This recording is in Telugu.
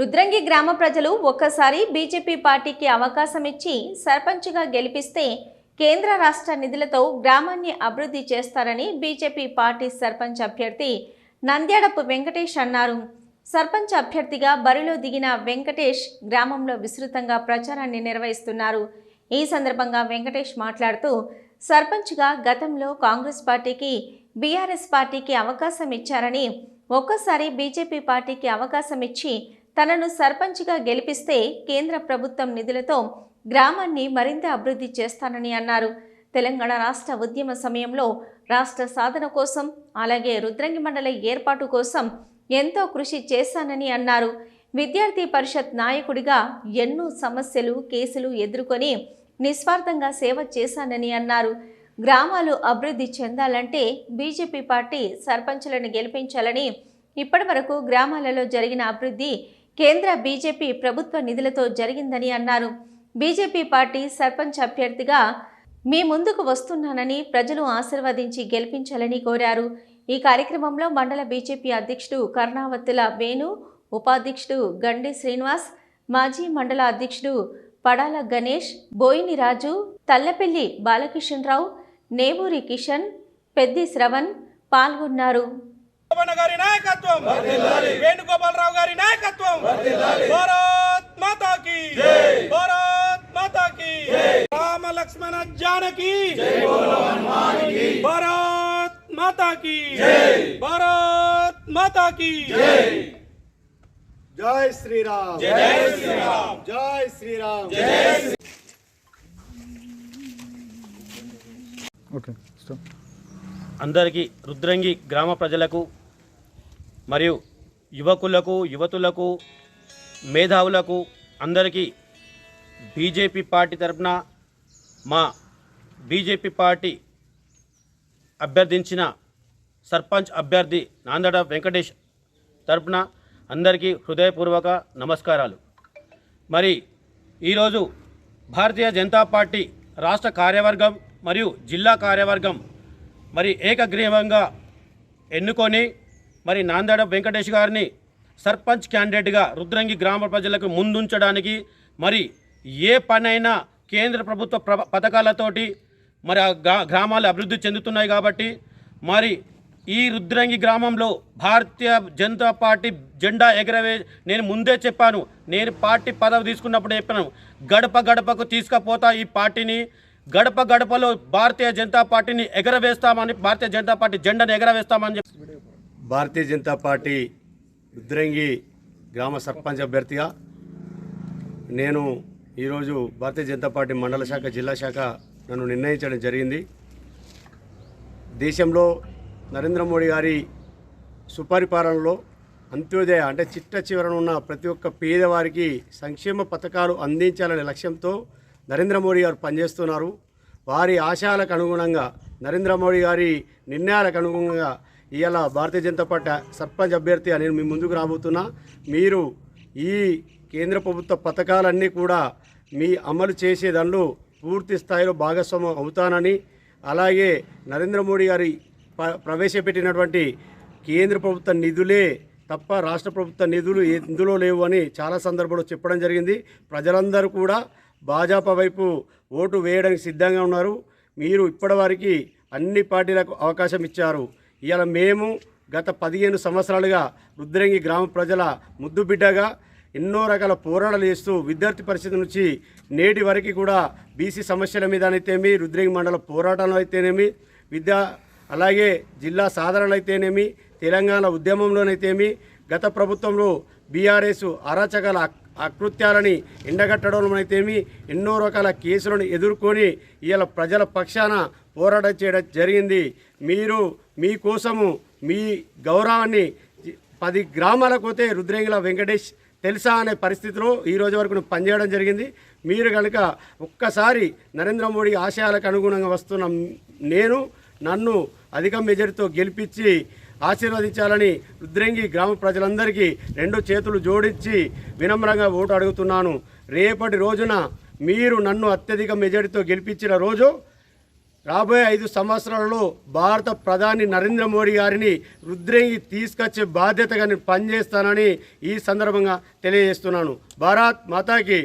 రుద్రంగి గ్రామ ప్రజలు ఒక్కసారి బీజేపీ పార్టీకి అవకాశం ఇచ్చి సర్పంచ్గా గెలిపిస్తే కేంద్ర రాష్ట్ర నిధులతో గ్రామాన్ని అభివృద్ధి చేస్తారని బీజేపీ పార్టీ సర్పంచ్ అభ్యర్థి నంద్యాడపు వెంకటేష్ అన్నారు. సర్పంచ్ అభ్యర్థిగా బరిలో దిగిన వెంకటేష్ గ్రామంలో విస్తృతంగా ప్రచారాన్ని నిర్వహిస్తున్నారు. ఈ సందర్భంగా వెంకటేష్ మాట్లాడుతూ సర్పంచ్గా గతంలో కాంగ్రెస్ పార్టీకి బీఆర్ఎస్ పార్టీకి అవకాశం ఇచ్చారని ఒక్కసారి బీజేపీ పార్టీకి అవకాశం ఇచ్చి తనను సర్పంచ్గా గెలిపిస్తే కేంద్ర ప్రభుత్వం నిధులతో గ్రామాన్ని మరింత అభివృద్ధి చేస్తానని అన్నారు. తెలంగాణ రాష్ట్ర ఉద్యమ సమయంలో రాష్ట్ర సాధన కోసం అలాగే రుద్రంగి మండల ఏర్పాటు కోసం ఎంతో కృషి చేశానని అన్నారు. విద్యార్థి పరిషత్ నాయకుడిగా ఎన్నో సమస్యలు కేసులు ఎదుర్కొని నిస్వార్థంగా సేవ చేశానని అన్నారు. గ్రామాలు అభివృద్ధి చెందాలంటే బీజేపీ పార్టీ సర్పంచులను గెలిపించాలని ఇప్పటివరకు గ్రామాలలో జరిగిన అభివృద్ధి కేంద్ర బీజేపీ ప్రభుత్వ నిధులతో జరిగిందని అన్నారు. బీజేపీ పార్టీ సర్పంచ్ అభ్యర్థిగా మీ ముందుకు వస్తున్నానని ప్రజలు ఆశీర్వదించి గెలిపించాలని కోరారు. ఈ కార్యక్రమంలో మండల బీజేపీ అధ్యక్షుడు కర్ణావత్తుల వేణు ఉపాధ్యక్షుడు గండి శ్రీనివాస్ మాజీ మండల అధ్యక్షుడు పడాల గణేష్ బోయిని రాజు తల్లపల్లి బాలకిషన్రావు నేవూరి కిషన్ పెద్ది శ్రవణ్ పాల్గొన్నారు. గారి నాయకత్వం. వేణుగోపాలరావు గారి నాయకత్వం. భారత్ మాతాకి. భారత్ మాతాకి. రామ లక్ష్మణ జానకి. భారత్ మాతాకి. భారత్ మాతాకి. జై శ్రీరామ్. జై శ్రీరామ్. జై శ్రీరామ్. ఓకే స్టాప్ అందరికీ రుద్రంగి గ్రామ ప్రజలకు మరియు యువకులకు యువతులకు మేధావులకు అందరికీ బీజేపీ పార్టీ తరపున మా బీజేపీ పార్టీ అభ్యర్థించిన సర్పంచ్ అభ్యర్థి నాందడ వెంకటేష్ తరపున అందరికీ హృదయపూర్వక నమస్కారాలు. మరి ఈరోజు భారతీయ జనతా పార్టీ రాష్ట్ర కార్యవర్గం మరియు జిల్లా కార్యవర్గం మరి ఏకగ్రీవంగా ఎన్నుకొని మరి నాందేడ వెంకటేష్ గారిని సర్పంచ్ క్యాండిడేట్గా రుద్రంగి గ్రామ ప్రజలకు ముందుంచడానికి మరి ఏ పనైనా కేంద్ర ప్రభుత్వ ప్ర పథకాలతోటి మరి ఆ గ్రా గ్రామాలు అభివృద్ధి చెందుతున్నాయి కాబట్టి మరి ఈ రుద్రంగి గ్రామంలో భారతీయ జనతా పార్టీ జెండా ఎగరవే నేను ముందే చెప్పాను నేను పార్టీ పదవి తీసుకున్నప్పుడు చెప్పాను గడప గడపకు తీసుకుపోతా ఈ పార్టీని గడప గడపలో భారతీయ జనతా పార్టీని ఎగరవేస్తామని భారతీయ జనతా పార్టీ జెండాను ఎగరవేస్తామని చెప్పి భారతీయ జనతా పార్టీ ఉద్రంగి గ్రామ సర్పంచ్ అభ్యర్థిగా నేను ఈరోజు భారతీయ జనతా పార్టీ మండల శాఖ జిల్లా శాఖ నన్ను నిర్ణయించడం జరిగింది. దేశంలో నరేంద్ర మోడీ గారి సుపరిపాలనలో అంత్యోదయ అంటే చిట్ట చివరన ఉన్న ప్రతి ఒక్క పేదవారికి సంక్షేమ పథకాలు అందించాలనే లక్ష్యంతో నరేంద్ర మోడీ గారు పనిచేస్తున్నారు. వారి ఆశయాలకు అనుగుణంగా నరేంద్ర మోడీ గారి నిర్ణయాలకు అనుగుణంగా ఇవాళ భారతీయ జనతా పార్టీ సర్పంచ్ అభ్యర్థిగా నేను మీ ముందుకు రాబోతున్నా. మీరు ఈ కేంద్ర ప్రభుత్వ పథకాలన్నీ కూడా మీ అమలు చేసే దానిలో పూర్తి స్థాయిలో భాగస్వామ్యం అవుతానని అలాగే నరేంద్ర మోడీ గారి ప- ప్రవేశపెట్టినటువంటి కేంద్ర ప్రభుత్వ నిధులే తప్ప రాష్ట్ర ప్రభుత్వ నిధులు ఎందులో లేవు అని చాలా సందర్భంలో చెప్పడం జరిగింది. ప్రజలందరూ కూడా భాజపా వైపు ఓటు వేయడానికి సిద్ధంగా ఉన్నారు. మీరు ఇప్పటివరకు అన్ని పార్టీలకు అవకాశం ఇచ్చారు. ఇవాళ మేము గత పదిహేను సంవత్సరాలుగా రుద్రంగి గ్రామ ప్రజల ముద్దుబిడ్డగా ఎన్నో రకాల పోరాటాలు చేస్తూ విద్యార్థి పరిస్థితి నుంచి నేటి వరకు కూడా బీసీ సమస్యల మీద అయితేమి రుద్రంగి మండల పోరాటాలు అయితేనేమి విద్యా అలాగే జిల్లా సాధనలు అయితేనేమి తెలంగాణ ఉద్యమంలోనైతేమి గత ప్రభుత్వంలో బీఆర్ఎస్ అరాచకాల అకృత్యాలని ఎండగట్టడంలోనైతేమి ఎన్నో రకాల కేసులను ఎదుర్కొని ఇవాళ ప్రజల పక్షాన పోరాటం చేయడం జరిగింది. మీరు మీకోసము మీ గౌరవాన్ని పది గ్రామాలకు పోతే రుద్రేంగిల వెంకటేష్ తెలుసా అనే పరిస్థితిలో ఈ రోజు వరకు నేను పనిచేయడం జరిగింది. మీరు కనుక ఒక్కసారి నరేంద్ర మోడీ ఆశయాలకు అనుగుణంగా వస్తున్న నేను నన్ను అధిక మెజారిటీతో గెలిపించి ఆశీర్వదించాలని రుద్రంగి గ్రామ ప్రజలందరికీ రెండు చేతులు జోడించి వినమ్రంగా ఓటు అడుగుతున్నాను. రేపటి రోజున మీరు నన్ను అత్యధిక మెజారిటీతో గెలిపించిన రోజు రాబోయే ఐదు సంవత్సరాలలో భారత ప్రధాని నరేంద్ర మోడీ గారిని రుద్రంగి తీసుకొచ్చే బాధ్యతగా నేను పనిచేస్తానని ఈ సందర్భంగా తెలియజేస్తున్నాను. భారత్ మాతాకి